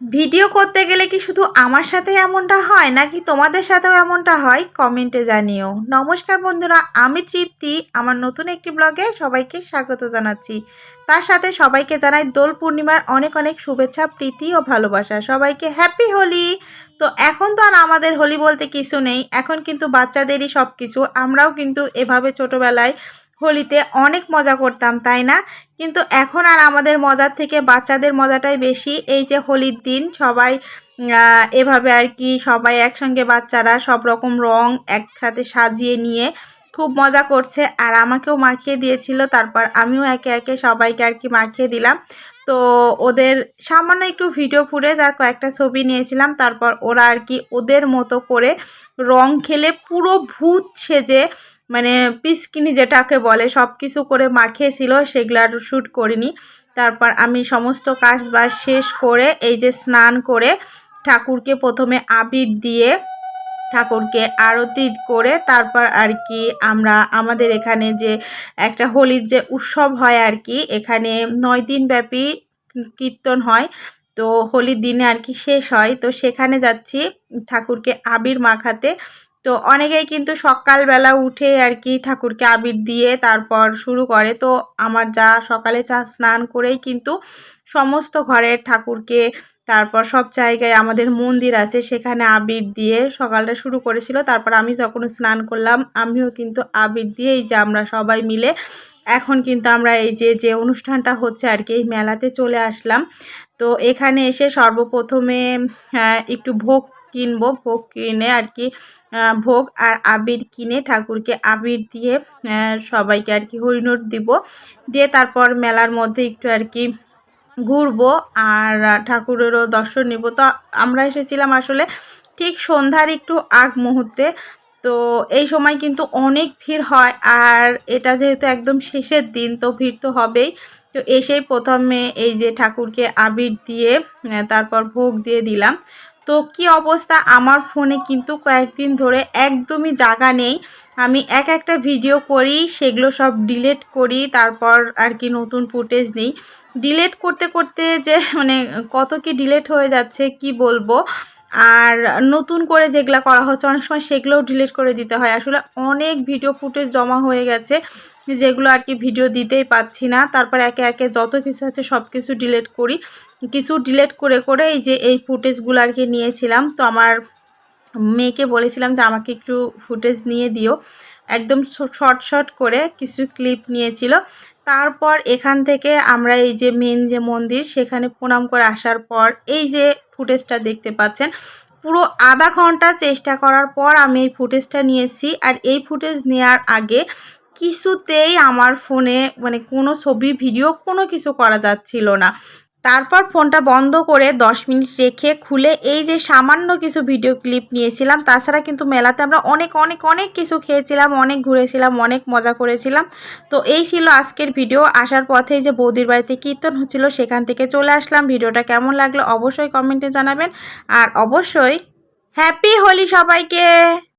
Video করতে গেলে কি শুধু আমার সাথে এমনটা হয়, নাকি তোমাদের সাথেও এমনটা হয়? কমেন্টে জানিও। নমস্কার বন্ধুরা, আমি তৃপ্তি। আমার নতুন একটি ব্লগে সবাইকে স্বাগত জানাচ্ছি। তার সাথে সবাইকে জানাই দোল পূর্ণিমার অনেক অনেক শুভেচ্ছা, প্রীতি ও ভালোবাসা। সবাইকে হ্যাপি হোলি তো এখন তো আর আমাদের হোলি বলতে কিছু নেই। এখন কিন্তু বাচ্চাদেরই সব কিছু আমরাও কিন্তু এভাবে ছোটোবেলায় হোলিতে অনেক মজা করতাম, তাই না? কিন্তু এখন আর আমাদের মজার থেকে বাচ্চাদের মজাটাই বেশি। এই যে হোলির দিন, সবাই এভাবে আর কি সবাই একসঙ্গে বাচ্চারা সব রকম রং একসাথে সাজিয়ে নিয়ে খুব মজা করছে। আর আমাকেও মাখিয়ে দিয়েছিল, তারপর আমিও একে একে সবাইকে আর কি মাখিয়ে দিলাম। তো ওদের সামান্য একটু ভিডিও ফুটেজ আর কয়েকটা ছবি নিয়েছিলাম, তারপর ওরা আর কি ওদের মতো করে রং খেলে পুরো ভূত সেজে মানে পিসকিনি যেটাকে বলে সব কিছু করে মাখিয়েছিল, সেগুলো আর শ্যুট করিনি। তারপর আমি সমস্ত কাজ বাজ শেষ করে, এই যে স্নান করে ঠাকুরকে প্রথমে আবির দিয়ে ঠাকুরকে আরতি করে, তারপর আর কি আমরা, আমাদের এখানে যে একটা হোলির যে উৎসব হয় আর কি, এখানে নয় দিন ব্যাপী কীর্তন হয়। তো হোলির দিনে আর কি শেষ হয়। তো সেখানে যাচ্ছি ঠাকুরকে আবির মাখাতে। তো অনেকেই কিন্তু সকালবেলা উঠে আর কি ঠাকুরকে আবির দিয়ে তারপর শুরু করে। তো আমার যা সকালে চা স্নান করেই কিন্তু সমস্ত ঘরের ঠাকুরকে তারপর সব জায়গায় আমাদের মন্দির আছে সেখানে আবির দিয়ে সকালটা শুরু করেছিল। তারপর আমি যখন স্নান করলাম আমিও কিন্তু আবির দিয়ে এই যে আমরা সবাই মিলে এখন কিন্তু আমরা এই যে যে অনুষ্ঠানটা হচ্ছে আর কি এই মেলাতে চলে আসলাম। তো এখানে এসে সর্বপ্রথমে আহ, একটু ভোগ কিনবো, ভোগ কিনে আর কি ভোগ আর আবির কিনে ঠাকুরকে আবির দিয়ে সবাইকে আর কি হরিণট দিব। দিয়ে তারপর মেলার মধ্যে একটু আর কি ঘুরবো আর ঠাকুরেরও দর্শন নিব। তো আমরা এসেছিলাম আসলে ঠিক সন্ধ্যার একটু আগ মুহূর্তে। তো এই সময় কিন্তু অনেক ভিড় হয় আর এটা যেহেতু একদম শেষের দিন, তো ভিড় তো হবেই। তো এসেই প্রথমে এই যে ঠাকুরকে আবির দিয়ে তারপর ভোগ দিয়ে দিলাম। তো কি অবস্থা? আমার ফোনে কিন্তু কয়েকদিন ধরে একদমই জায়গা নেই। আমি এক একটা ভিডিও করি, সেগুলো সব ডিলেট করি, তারপর আর কি নতুন ফুটেজ নিই। ডিলেট করতে করতে যে মানে কত কি ডিলেট হয়ে যাচ্ছে, কি বলব? আর নতুন করে যেগুলো করা হচ্ছে, অনেক সময় সেগুলোও ডিলিট করে দিতে হয়। আসলে অনেক ভিডিও ফুটেজ জমা হয়ে গেছে। যেগুলো আর কি ভিডিও দিতেই পাচ্ছি না, তারপর একে একে যত কিছু আছে সব কিছু ডিলেট করি। কিছু ডিলেট করে করে এই যে এই ফুটেজগুলো আর কি নিয়েছিলাম, তো আমার মেয়েকে বলেছিলাম যে আমাকে একটু ফুটেজ নিয়ে দিও। একদম শর্ট শর্ট করে কিছু ক্লিপ নিয়েছিল। তারপর এখান থেকে আমরা এই যে মেন যে মন্দির, সেখানে প্রণাম করে আসার পর এই যে ফুটেজটা দেখতে পাচ্ছেন, পুরো আধা ঘণ্টা চেষ্টা করার পর আমি এই ফুটেজটা নিয়েছি। আর এই ফুটেজ নেওয়ার আগে কিছুতেই আমার ফোনে মানে কোনো ছবি, ভিডিও কোনো কিছু করা যাচ্ছিল না। তারপর ফোনটা বন্ধ করে 10 মিনিট রেখে খুলে এই যে সামান্য কিছু ভিডিও ক্লিপ নিয়েছিলাম, তাছাড়া কিন্তু মেলাতে আমরা অনেক অনেক অনেক কিছু খেয়েছিলাম, অনেক ঘুরেছিলাম, অনেক মজা করেছিলাম। তো এই ছিল আজকের ভিডিও। আসার পথে যে বৌদির বাড়িতে কীর্তন হচ্ছিল, সেখান থেকে চলে আসলাম। ভিডিওটা কেমন লাগল অবশ্যই কমেন্টে জানাবেন। আর অবশ্যই হ্যাপি হোলি সবাইকে!